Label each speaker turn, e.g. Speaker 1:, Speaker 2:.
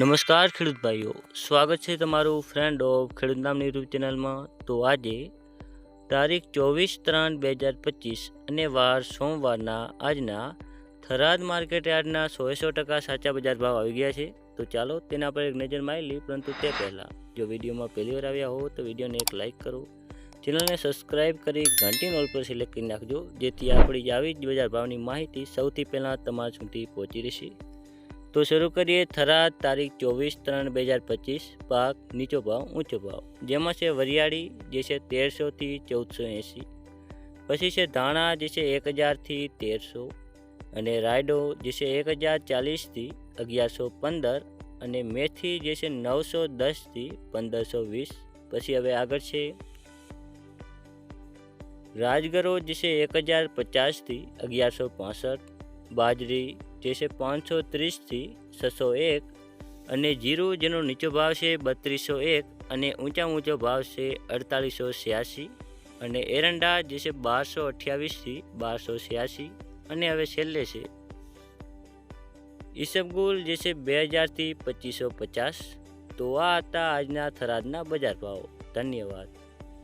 Speaker 1: નમસ્કાર ખેડૂત ભાઈઓ, સ્વાગત છે તમારું ફ્રેન્ડ ઓફ ખેડૂત નામની યુટ્યુબ ચેનલમાં. તો આજે તારીખ ચોવીસ ત્રણ બે હજાર પચીસ અને વાર સોમવારના આજના થરાદ માર્કેટ યાર્ડના સો સો ટકા સાચા બજાર ભાવ આવી ગયા છે. તો ચાલો તેના પર એક નજર મારી લઈ પરંતુ તે પહેલાં જો વિડીયોમાં પહેલી વાર આવ્યા હો તો વિડીયોને એક લાઇક કરો. ચેનલને સબસ્ક્રાઇબ કરી ઘંટી નોલ પર સિલેક્ટ કરી નાખજો, જેથી આપણી આવી જ બજાર ભાવની માહિતી સૌથી પહેલાં તમારા સુધી પહોંચી રહેશે. તો શરૂ કરીએ થરાદ તારીખ ચોવીસ ત્રણ બે હજાર પચીસ, પાક નીચો ભાવ, ઊંચો ભાવ. જેમાં છે વરિયાળી, જે છે તેરસોથી ચૌદસો એંસી પછી છે ધાણા, જે છે એક હજારથી તેરસો. અને રાયડો, જે છે એક હજાર ચાલીસથી અગિયારસો પંદર. અને મેથી, જે છે નવસો દસથી પંદરસો વીસ. પછી હવે આગળ છે રાજગરો, જે છે એક હજાર પચાસથી અગિયારસો પાસઠ. બાજરી જે છે પાંચસો ત્રીસથી છસો એક અને જીરું જેનો નીચો ભાવ છે બત્રીસો એક અને ઊંચા ઊંચો ભાવ છે અડતાલીસો છ્યાસી અને એરંડા જે છે બારસો અઠ્યાવીસથી બારસો છ્યાસી અને હવે છેલ્લે છે ઈસબગુલ જે છે બે હજારથી પચીસો પચાસ તો આ હતા આજના થરાદના બજાર ભાવો. ધન્યવાદ.